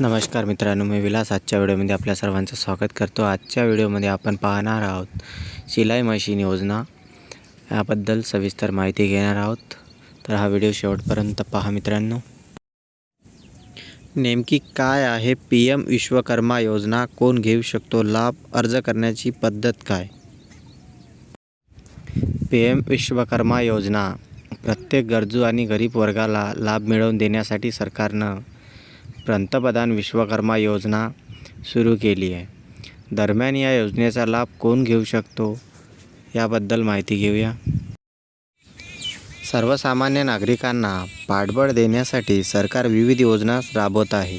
नमस्कार मित्रांनो मी विलास. आजच्या व्हिडिओमध्ये आपल्या सर्वांचं स्वागत करतो. आजच्या व्हिडिओमध्ये आपण पाहणार आहोत शिलाई मशीन योजना याबद्दल सविस्तर माहिती घेणार आहोत. तर हा व्हिडिओ शेवटपर्यंत पहा मित्रांनो. नेमकी काय आहे पी एम विश्वकर्मा योजना? कोण घेऊ शकतो लाभ? अर्ज करण्याची पद्धत काय? पी एम विश्वकर्मा योजना. प्रत्येक गरजू आणि गरीब वर्गाला लाभ मिळवून देण्यासाठी सरकारनं पंतप्रधान विश्वकर्मा योजना सुरू केली आहे. दरम्यान या योजनेचा लाभ कोण घेऊ शकतो? याबद्दल माहिती घेऊया. सर्वसामान्य नागरिकांना पाठबळ देण्यासाठी सरकार विविध योजना राबवत आहे.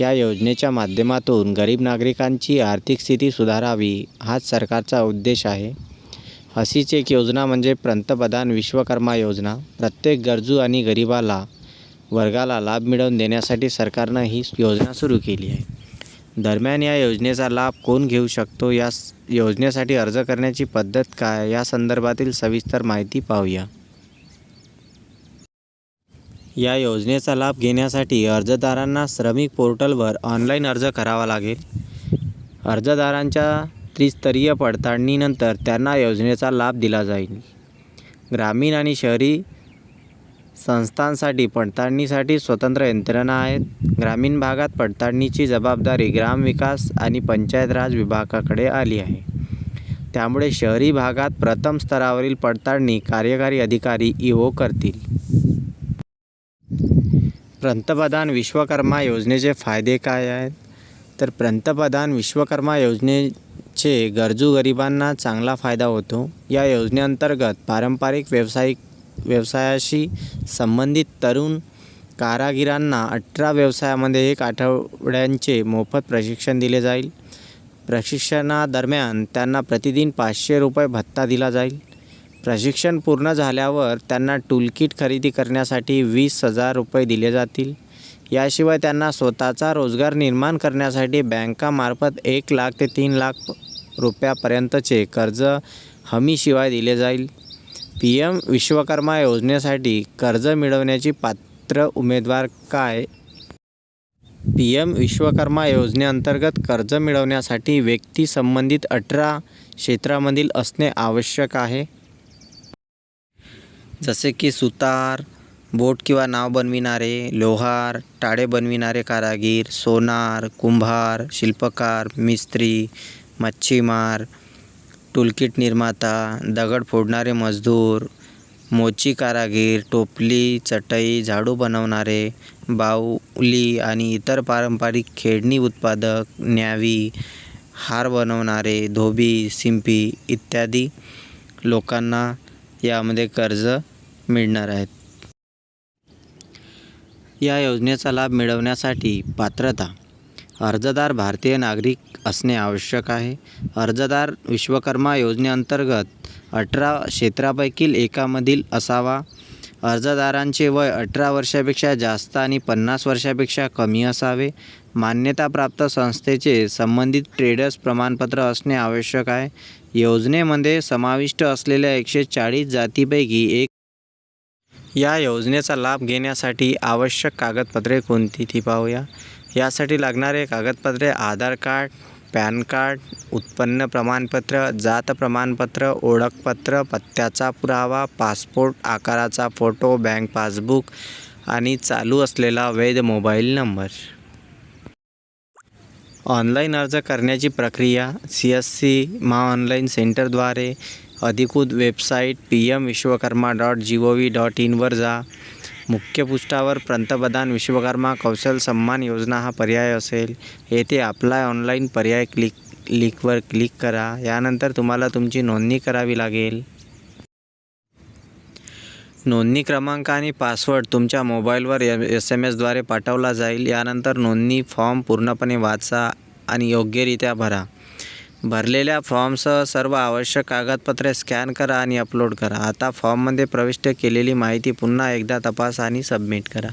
या योजनेच्या माध्यमातून गरीब नागरिकांची आर्थिक स्थिती सुधारावी हाच सरकारचा उद्देश आहे. अशीच एक योजना म्हणजे पंतप्रधान विश्वकर्मा योजना. प्रत्येक गरजू आणि गरिबाला वर्गाला लाभ मिळवून देण्यासाठी सरकारनं ही योजना सुरू केली आहे. दरम्यान या योजनेचा लाभ कोण घेऊ शकतो? या योजनेसाठी अर्ज करण्याची पद्धत काय? या संदर्भातील सविस्तर माहिती पाहूया. या योजनेचा लाभ घेण्यासाठी अर्जदारांना श्रमिक पोर्टलवर ऑनलाईन अर्ज करावा लागेल. अर्जदारांच्या त्रिस्तरीय पडताळणीनंतर त्यांना योजनेचा लाभ दिला जाईल. ग्रामीण आणि शहरी संस्थांसाठी पडताळणीसाठी स्वतंत्र यंत्रणा आहेत. ग्रामीण भागात पडताळणीची जबाबदारी ग्रामविकास आणि पंचायत राज विभागाकडे आली आहे. त्यामुळे शहरी भागात प्रथम स्तरावरील पडताळणी कार्यकारी अधिकारी ईओ करतील. पंतप्रधान विश्वकर्मा योजनेचे फायदे काय आहेत? तर पंतप्रधान विश्वकर्मा योजनेचे गरजू गरिबांना चांगला फायदा होतो. या योजनेअंतर्गत पारंपरिक व्यावसायिक व्यवसायाशी संबंधित तरुण कारागिरांना अठरा व्यवसायामध्ये एक आठवड्यांचे मोफत प्रशिक्षण दिले जाईल. प्रशिक्षणादरम्यान त्यांना प्रतिदिन पाचशे रुपये भत्ता दिला जाईल. प्रशिक्षण पूर्ण झाल्यावर त्यांना टूलकिट खरेदी करण्यासाठी वीस हजार रुपये दिले जातील. याशिवाय त्यांना स्वतःचा रोजगार निर्माण करण्यासाठी बँकामार्फत एक लाख ते तीन लाख रुपयापर्यंतचे कर्ज हमीशिवाय दिले जाईल. पी एम विश्वकर्मा योजनेसाठी कर्ज मिळवण्याची पात्र उमेदवार काय? पी एम विश्वकर्मा योजनेअंतर्गत कर्ज मिळवण्यासाठी व्यक्ती संबंधित अठरा क्षेत्रामधील असणे आवश्यक आहे. जसे की सुतार बोट किंवा नाव बनविणारे लोहार टाळे बनविणारे कारागीर सोनार कुंभार शिल्पकार मिस्त्री मच्छीमार टूलकिट निर्माता दगड फोडणारे मजदूर मोची कारागीर टोपली चटई झाडू बनवणारे बाहुली आणि इतर पारंपरिक खेळणी उत्पादक न्यावी हार बनवणारे धोबी शिंपी इत्यादी लोकांना यामध्ये कर्ज मिळणार आहेत. या योजनेचा लाभ मिळवण्यासाठी पात्रता अर्जदार भारतीय नागरिक असणे आवश्यक आहे. अर्जदार विश्वकर्मा योजनेअंतर्गत अठरा क्षेत्रापैकी एकामधील असावा. अर्जदारांचे वय अठरा वर्षापेक्षा जास्त आणि पन्नास वर्षापेक्षा कमी असावे. मान्यताप्राप्त संस्थेचे संबंधित ट्रेडर्स प्रमाणपत्र असणे आवश्यक आहे. योजनेमध्ये समाविष्ट असलेल्या एकशे चाळीस जातीपैकी एक या योजनेचा लाभ घेण्यासाठी आवश्यक कागदपत्रे कोणती ती पाहूया. यासाठी लागणारे कागदपत्रे आधार कार्ड पॅन कार्ड उत्पन्न प्रमाणपत्र जात प्रमाणपत्र ओळखपत्र पत्त्याचा पुरावा पासपोर्ट आकाराचा फोटो बँक पासबुक आणि चालू असलेला वैध मोबाईल नंबर. ऑनलाईन अर्ज करण्याची प्रक्रिया सी एस सी महाऑनलाईन सेंटरद्वारे अधिकृत website P M Vishwakarma dot G O V dot इनवर जा. मुख्य पृष्ठावर पंतप्रधान विश्वकर्मा कौशल सन्मान योजना हा पर्याय असेल. येथे अप्लाय ऑनलाईन पर्याय क्लिक लिंकवर क्लिक करा. यानंतर तुम्हाला तुमची नोंदणी करावी लागेल. नोंदणी क्रमांक आणि पासवर्ड तुमच्या मोबाईलवर एस एम एसद्वारे पाठवला जाईल. यानंतर नोंदणी फॉर्म पूर्णपणे वाचा आणि योग्यरित्या भरा. भरलेल्या फॉर्मसह सर्व आवश्यक कागदपत्रे स्कॅन करा आणि अपलोड करा. आता फॉर्ममध्ये प्रविष्ट केलेली माहिती पुन्हा एकदा तपासा आणि सबमिट करा.